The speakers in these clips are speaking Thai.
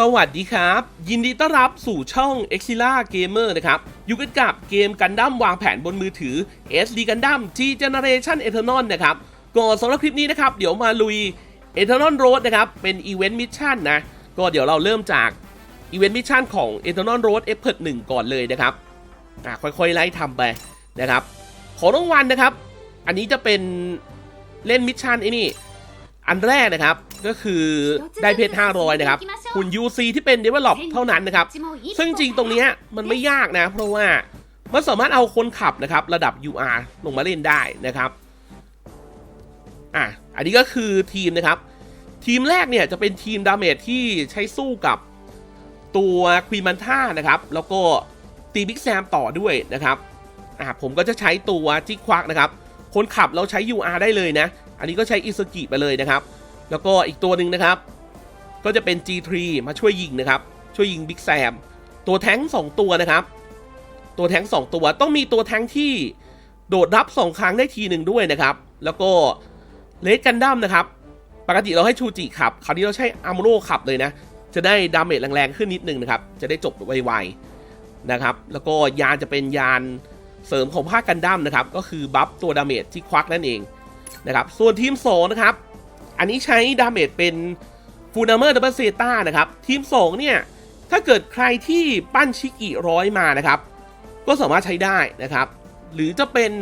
สวัสดีครับ ยินดีต้อนรับสู่ช่อง e x i l a Gamer นะครับ อยู่กันกับเกมกันดั้มวางแผนบนมือถือ SD Gundam G Generation Eternal นะครับก่อนสำหรับคลิปนี้นะครับ เดี๋ยวมาลุย Eternal Road นะครับ เป็นอีเวนต์มิชชั่นนะ ก็เดี๋ยวเราเริ่มจากอีเวนต์มิชชั่นของ Eternal Road e p i r 1ก่อนเลยนะครับอะค่อยๆ ไล่ทำไปนะครับ ของรางวัลนะครับ อันนี้จะเป็นเล่นมิชชั่นไอ้นี่ อันแรกนะครับก็คือได้เพชร500 นะครับหุ่น UC ที่เป็น Develop เท่านั้นนะครับ ซึ่งจริงตรงนี้มันไม่ยากนะ เพราะว่ามันสามารถเอาคนขับนะครับ ระดับ UR ลงมาเล่นได้นะครับอะอันนี้ก็คือทีมนะครับ ทีมแรกเนี่ยจะเป็นทีมดาเมจที่ใช้สู้กับตัวควีมันท่านะครับ แล้วก็ตีบิ๊กแซมต่อด้วยนะครับอะผมก็จะใช้ตัวจิกควักนะครับ คนขับเราใช้ UR ได้เลยนะ อันนี้ก็ใช้อิสกิไปเลยนะครับ แล้วก็อีกตัวหนึ่งนะครับ ก็จะเป็น G3 มาช่วยยิงนะครับ ช่วยยิงบิ๊กแซม ตัวแท้ง2ตัวนะครับ ตัวแท้ง2ตัวต้องมีตัวแท้งที่โดดรับ2ครั้งได้ทีหนึ่งด้วยนะครับ แล้วก็เลดกันดั้มนะครับ ปกติเราให้ชูจิขับ คราวนี้เราใช้อาร์โมโรขับเลยนะ จะได้ดาเมจแรงๆขึ้นนิดนึงนะครับ จะได้จบไวๆนะครับ แล้วก็ยานจะเป็นยานเสริมของภาคกันดั้มนะครับ ก็คือบัฟตัวดาเมจที่ควักนั่นเอง นะครับส่วนทีม2นะครับ อันนี้ใช้ดาเมจเป็นฟูนาเมอร์ดับเบิลเซต้านะครับ ทีม2เนี่ย ถ้าเกิดใครที่ปั้นชิกิร้อยมานะครับ ก็สามารถใช้ได้นะครับ หรือจะเป็น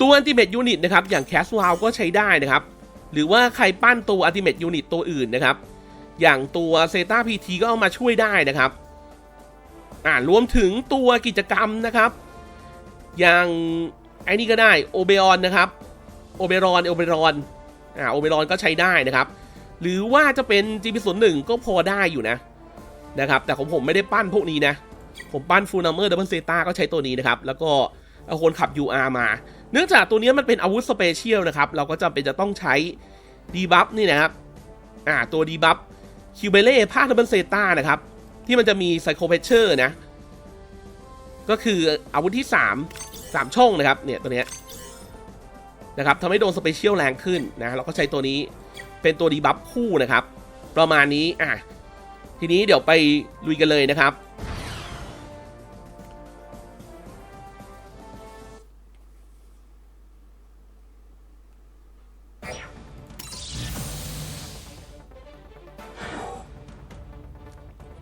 ตัวอันติเมตยูนิตนะครับ อย่างแคสวาลก็ใช้ได้นะครับ หรือว่าใครปั้นตัวอันติเมตยูนิตตัวอื่นนะครับ อย่างตัวเซต้าพีทีก็เอามาช่วยได้นะครับอ่ารวมถึงตัวกิจกรรมนะครับ อย่างไอ้นี่ก็ได้โอเบออนนะครับ โอเบรอนโอเบรอนอ่าโอเบรอนก็ใช้ได้นะครับ หรือว่าจะเป็น GP 0 1 ก็พอได้อยู่นะนะครับ แต่ของผมไม่ได้ปั้นพวกนี้นะ ผมปั้นฟูนัมเมอร์ดับเบิลเซตาก็ใช้ตัวนี้นะครับ แล้วก็เอาคนขับ UR มา เนื่องจากตัวนี้มันเป็นอาวุธสเปเชียลนะครับ เราก็จำเป็นจะต้องใช้ดีบัฟนี่นะครับ อ่า ตัวดีบัฟคิวเบเล่ภาคดับเบิลเซตานะครับ ที่มันจะมีไซโคเพเชอร์นะ ก็คืออาวุธที่ 3 3 ช่องนะครับ เนี่ยตัวเนี้ย นะครับทำให้โดนสเปเชียลแรงขึ้นนะเราก็ใช้ตัวนี้เป็นตัวดีบัฟคู่นะครับ ประมาณนี้อะทีนี้เดี๋ยวไปลุยกันเลยนะครับ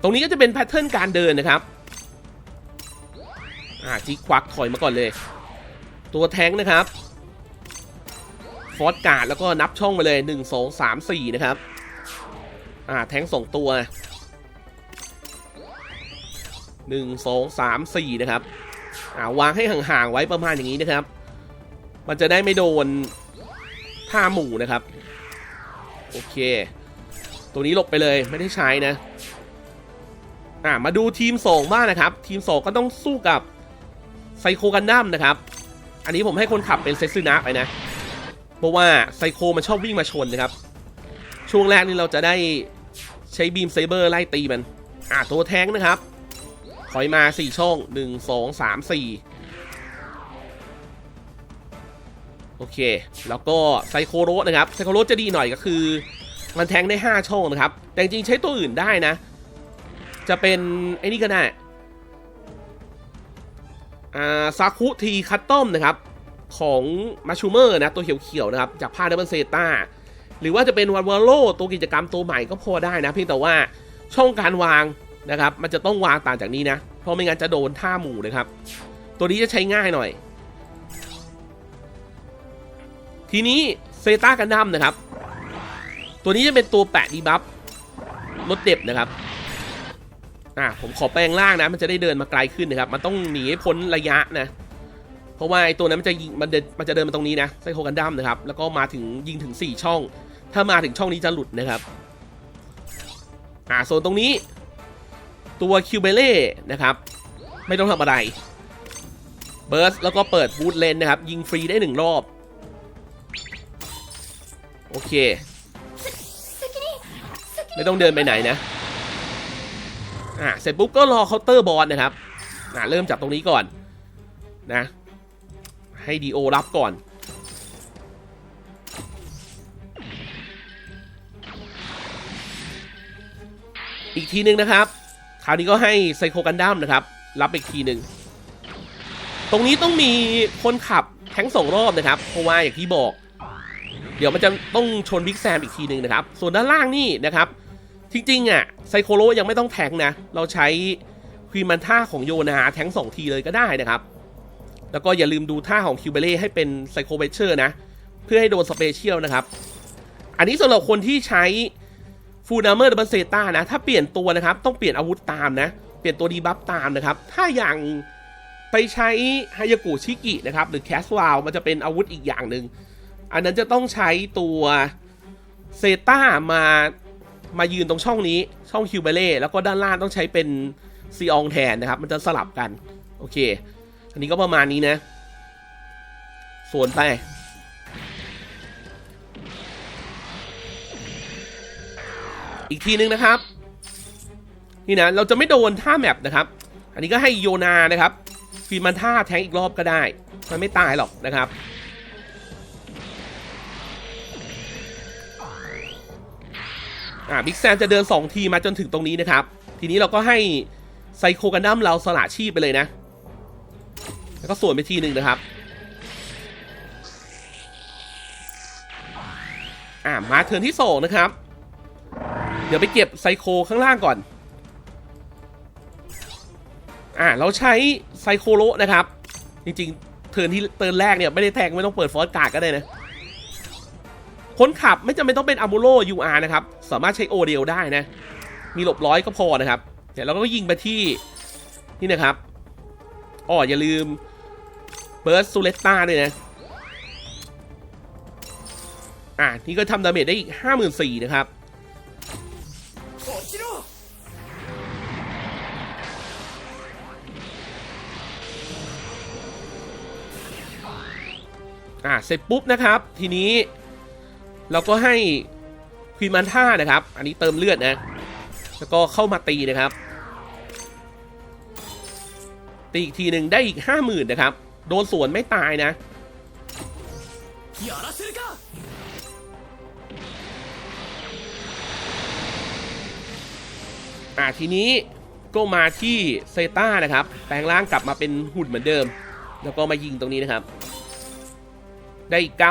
ตรงนี้ก็จะเป็นแพทเทิร์นการเดินนะครับอ่าจิกควักถอยมาก่อนเลย ตัวแท้งนะครับ ฟอสการ์ดแล้วก็นับช่องไปเลย 1 2 3 4 นะครับ อ่า แทงสองตัว 1 2 3 4 นะครับ อ่าวางให้ห่างๆไว้ประมาณอย่างนี้นะครับ มันจะได้ไม่โดนท่าหมู่นะครับ โอเค ตัวนี้หลบไปเลยไม่ได้ใช้นะ อ่า มาดูทีม2บ้างนะครับ ทีม2ก็ต้องสู้กับไซโคกันดั้มนะครับ อันนี้ผมให้คนขับเป็นเซซึนะไปนะ ราะว่าไซโคมันชอบวิ่งมาชนนะครับ ช่วงแรกนี่เราจะได้ใช้บีมเซเบอร์ไล่ตีมัน อะตัวแท้งนะครับถอยมา 4 ช่อง 1 2 3 4 โอเค แล้วก็ไซโคโรสนะครับ ไซโคโรสจะดีหน่อยก็คือ มันแทงได้ 5 ช่องนะครับ แต่จริงใช้ตัวอื่นได้นะ จะเป็น ไอ้นี่ก็ได้ อ่าซาคุทีคัตตอมนะครับ ของมาชูเมอร์นะ ตัวเขียวๆนะครับ จากภาคดับเบิลเซตาหรือว่าจะเป็นวันวอลโลตัวกิจกรรมตัวใหม่ก็พอได้นะ เพียงแต่ว่าช่องการวางนะครับ มันจะต้องวางต่างจากนี้นะ เพราะไม่งั้นจะโดนท่าหมู่นะครับ ตัวนี้จะใช้ง่ายหน่อย ทีนี้เซตากันดั้มนะครับ ตัวนี้จะเป็นตัวแปะดีบัฟลดเด็บนะครับอะผมขอแปลงล่างนะ มันจะได้เดินมาไกลขึ้นนะครับ มันต้องหนีพ้นระยะนะ ราะว่าไอ้ตัวนั้นมันจะยิงมันเดินมันจะเดินมาตรงนี้นะไซโคกันดั้มนะครับ แล้วก็มาถึงยิงถึง 4 ช่อง ถ้ามาถึงช่องนี้จะหลุดนะครับ อ่าโซนตรงนี้ ตัวคิวเบเล่นะครับ ไม่ต้องทำอะไรเบิร์สแล้วก็เปิดบูทเลนนะครับ ยิงฟรีได้หนึ่งรอบ โอเค ไม่ต้องเดินไปไหนนะอ่าเสร็จปุ๊บก็รอเคาน์เตอร์บอลนะครับอ่าเริ่มจากตรงนี้ก่อนนะ ให้ดีโอรับก่อน อีกทีหนึ่งนะครับ คราวนี้ก็ให้ไซโคกันดั้มนะครับ รับอีกทีหนึ่งตรงนี้ต้องมีคนขับแทงสองรอบนะครับ เพราะว่าอย่างที่บอก เดี๋ยวมันจะต้องชนบิ๊กแซมอีกทีหนึ่งนะครับ ส่วนด้านล่างนี่นะครับ จริงๆอะไซโคโลยังไม่ต้องแทงนะ เราใช้ควีมันท่าของโยนาแทงสองทีเลยก็ได้นะครับ แล้วก็อย่าลืมดูท่าของคิวเบเล่ให้เป็นไซโคเบเชอร์นะ เพื่อให้โดนสเปเชียลนะครับ อันนี้สำหรับคนที่ใช้ฟูนาเมอร์ดับเบิลเซต้านะ ถ้าเปลี่ยนตัวนะครับ ต้องเปลี่ยนอาวุธตามนะ เปลี่ยนตัวดีบัฟตามนะครับ ถ้าอย่างไปใช้ฮายากุชิกินะครับ หรือแคสวาลมันจะเป็นอาวุธอีกอย่างหนึ่ง อันนั้นจะต้องใช้ตัวเซต้ามามายืนตรงช่องนี้ช่องคิวเบเล่แล้วก็ด้านล่างต้องใช้เป็นซีอองแทนนะครับ มันจะสลับกัน โอเค อันนี้ก็ประมาณนี้นะสวนไป อีกทีนึงนะครับ นี่นะเราจะไม่โดนท่าแมปนะครับ อันนี้ก็ให้โยนานะครับฟีมันท่าแทงอีกรอบก็ได้ มันไม่ตายหรอกนะครับอ่าบิ๊กแซมจะเดิน 2 ทีมาจนถึงตรงนี้นะครับ ทีนี้เราก็ให้ไซโคกันดั้มเราสละชีพไปเลยนะ แล้วก็ส่วนไปทีหนึ่งนะครับ อ่ามาเทิร์นที่สองนะครับ เดี๋ยวไปเก็บไซโคข้างล่างก่อน อ่าเราใช้ไซโคโลนะครับ จริงๆ เทิร์นที่เทิร์นแรกเนี่ยไม่ได้แทงไม่ต้องเปิดฟอสการ์ดก็ได้นะคนขับไม่จำเป็นต้องเป็นอัมูโล UR นะครับ สามารถใช้โอเดียลได้นะ มีหลบร้อยก็พอนะครับ เดี๋ยวเราก็ยิงไปที่นี่นะครับอ๋ออย่าลืม เบิร์สซูเลตตาด้วยนะ อะ นี่ก็ทำดาเมจได้อีก 54,000นะครับอะเสร็จปุ๊บนะครับ ทีนี้เราก็ให้ควีนมันท่านะครับ อันนี้เติมเลือดนะ แล้วก็เข้ามาตีนะครับ ตีอีกทีหนึ่งได้อีกห้าหมื่นนะครับ โดนสวนไม่ตายนะ อ่าทีนี้ก็มาที่เซต้านะครับ แปลงร่างกลับมาเป็นหุ่นเหมือนเดิม แล้วก็มายิงตรงนี้นะครับ ได้อีก9,000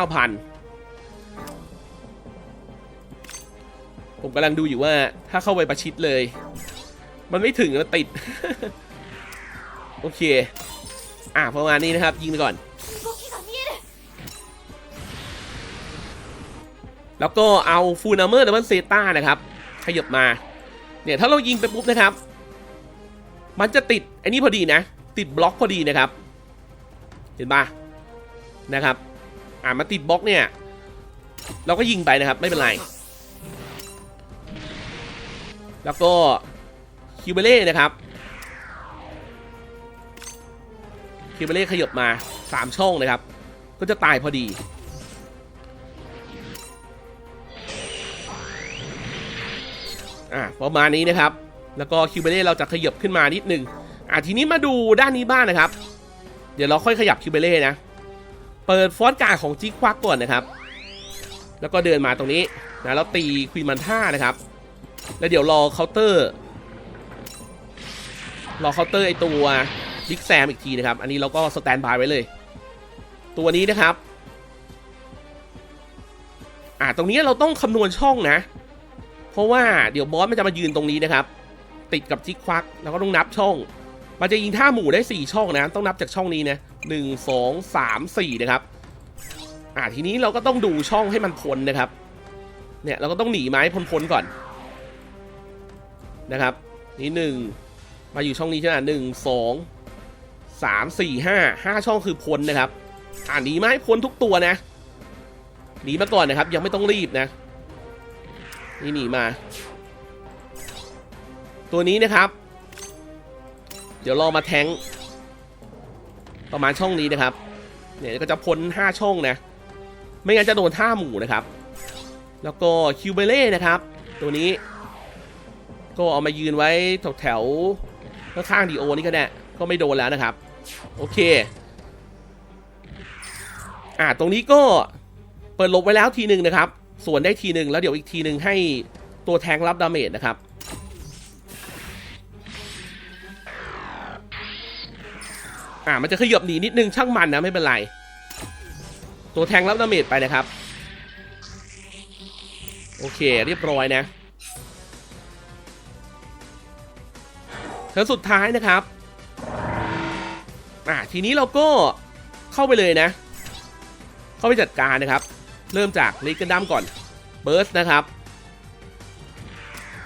ผมกำลังดูอยู่ว่าถ้าเข้าไปประชิดเลย มันไม่ถึงมันติด โอเค อะประมาณนี้นะครับ ยิงไปก่อน แล้วก็เอาฟูนามเมอร์ดับเบิลเซต้านะครับ ขยับมา เนี่ยถ้าเรายิงไปปุ๊บนะครับ มันจะติดไอ้นี่พอดีนะ ติดบล็อกพอดีนะครับ เห็นปะนะครับ อ่ามาติดบล็อกเนี่ย เราก็ยิงไปนะครับไม่เป็นไร แล้วก็คิวเบเล่นะครับ คิวเบเล่ขยับมา 3 ช่องนะครับ ก็จะตายพอดี อะประมาณนี้นะครับ แล้วก็คิวเบเล่เราจะขยับขึ้นมานิดนึงอะทีนี้มาดูด้านนี้บ้างนะครับ เดี๋ยวเราค่อยขยับคิวเบเล่นะ เปิดฟอนต์การ์ของจิกควักก่อนนะครับ แล้วก็เดินมาตรงนี้นะแล้วตีควีนมันท่านะครับ แล้วเดี๋ยวรอเคาน์เตอร์ รอเคาน์เตอร์ไอตัว บิ๊กแซมอีกทีนะครับ อันนี้เราก็สแตนบายไว้เลย ตัวนี้นะครับ อะตรงนี้เราต้องคำนวณช่องนะ เพราะว่าเดี๋ยวบอสมันจะมายืนตรงนี้นะครับ ติดกับจิกควักแล้วก็ต้องนับช่อง มันจะยิงท่าหมู่ได้ 4 ช่องนะ ต้องนับจากช่องนี้นะหนึ่งสองสามสี่นะครับ อ่าทีนี้เราก็ต้องดูช่องให้มันพ้นนะครับ เนี่ยเราก็ต้องหนีไม้พ้นๆก่อนนะครับ นี่หนึ่งมาอยู่ช่องนี้ใช่ไหมหนึ่งสอง สามสี่ห้าห้าช่องคือพ้นนะครับอ่าหนีไม้พ้นทุกตัวนะหนีมาก่อนนะครับ ยังไม่ต้องรีบนะ นี่หนีมา ตัวนี้นะครับ เดี๋ยวรอมาแทงประมาณช่องนี้นะครับ เนี่ยก็จะพ้น5ช่องนะ ไม่งั้นจะโดนท่าหมู่นะครับ แล้วก็คิวเบเล่นะครับ ตัวนี้ ก็เอามายืนไว้แถวแถวๆข้างๆดีโอนี่ก็ได้ ก็ไม่โดนแล้วนะครับ โอเค อ่าตรงนี้ก็เปิดลบไว้แล้วทีหนึ่งนะครับ ส่วนได้ทีหนึ่งแล้วเดี๋ยวอีกทีหนึ่งให้ตัวแทงรับดาเมจนะครับ อ่ามันจะขยับหนีนิดนึงช่างมันนะไม่เป็นไร ตัวแทงรับดาเมจไปนะครับ โอเคเรียบร้อยนะเธอสุดท้ายนะครับ อะทีนี้เราก็เข้าไปเลยนะ เข้าไปจัดการนะครับ เริ่มจากลิกกันดัมก่อนเบิร์สนะครับ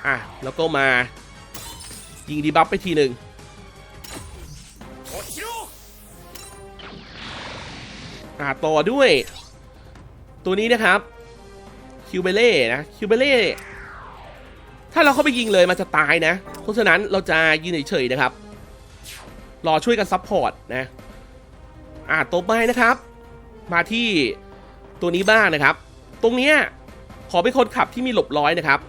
อะแล้วก็มายิงดีบัฟไปทีหนึ่งอ่าต่อด้วย ตัวนี้นะครับคิวเบเล่นะคิวเบเล่ถ้าเราเข้าไปยิงเลยมันจะตายนะ เพราะฉะนั้นเราจะยิงเฉยๆนะครับ รอช่วยกันซัพพอร์ตนะ อ่าตัวไปนะครับ มาที่ตัวนี้บ้างนะครับ ตรงเนี้ยขอเป็นคนขับที่มีหลบร้อยนะครับ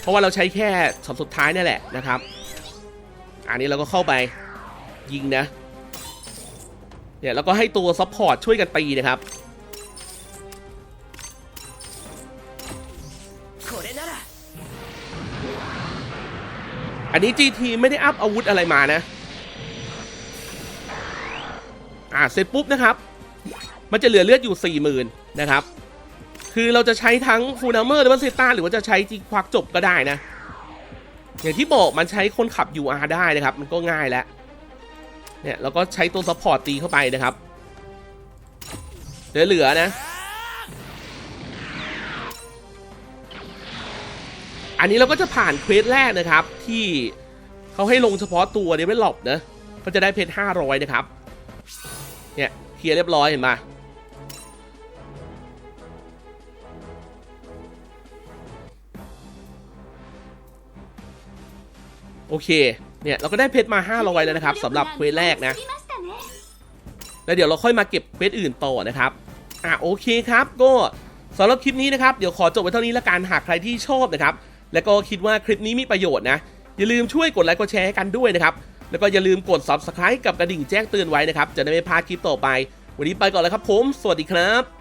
เพราะว่าเราใช้แค่ช็อตสุดท้ายนี่แหละนะครับ อันนี้เราก็เข้าไปยิงนะเนี่ยแล้วก็ให้ตัวซัพพอร์ตช่วยกันตีนะครับ นนี้ GT ไม่ได้อัพอาวุธอะไรมานะ อ่าเสร็จปุ๊บนะครับ มันจะเหลือเลือดอยู่ 40,000 นะครับ คือเราจะใช้ทั้งฟูนาเมอร์หรือว่าเซตาหรือว่าจะใช้จีควักจบก็ได้นะ อย่างที่บอกมันใช้คนขับ UR ได้นะครับ มันก็ง่ายแล้ว เนี่ยเราก็ใช้ตัวซัพพอร์ตตีเข้าไปนะครับเหลือๆนะ อันนี้เราก็จะผ่านเควสแรกนะครับ ที่เขาให้ลงเฉพาะตัวเดเวลลอปนะก็จะได้เพชร500นะครับ เนี่ยเคลียร์เรียบร้อยเห็นไหมโอเค เนี่ยเราก็ได้เพชรมา 500 แล้วนะครับสำหรับเควสแรกนะ แล้วเดี๋ยวเราค่อยมาเก็บเควสอื่นต่อนะครับ อะโอเคครับ ก็สำหรับคลิปนี้นะครับ เดี๋ยวขอจบไว้เท่านี้ละกัน หากใครที่ชอบนะครับ แล้วก็คิดว่าคลิปนี้มีประโยชน์นะ อย่าลืมช่วยกดไลค์กดแชร์ให้กันด้วยนะครับ แล้วก็อย่าลืมกด subscribe กับกระดิ่งแจ้งเตือนไว้นะครับ จะได้ไม่พลาดคลิปต่อไป วันนี้ไปก่อนแล้วครับผม สวัสดีครับ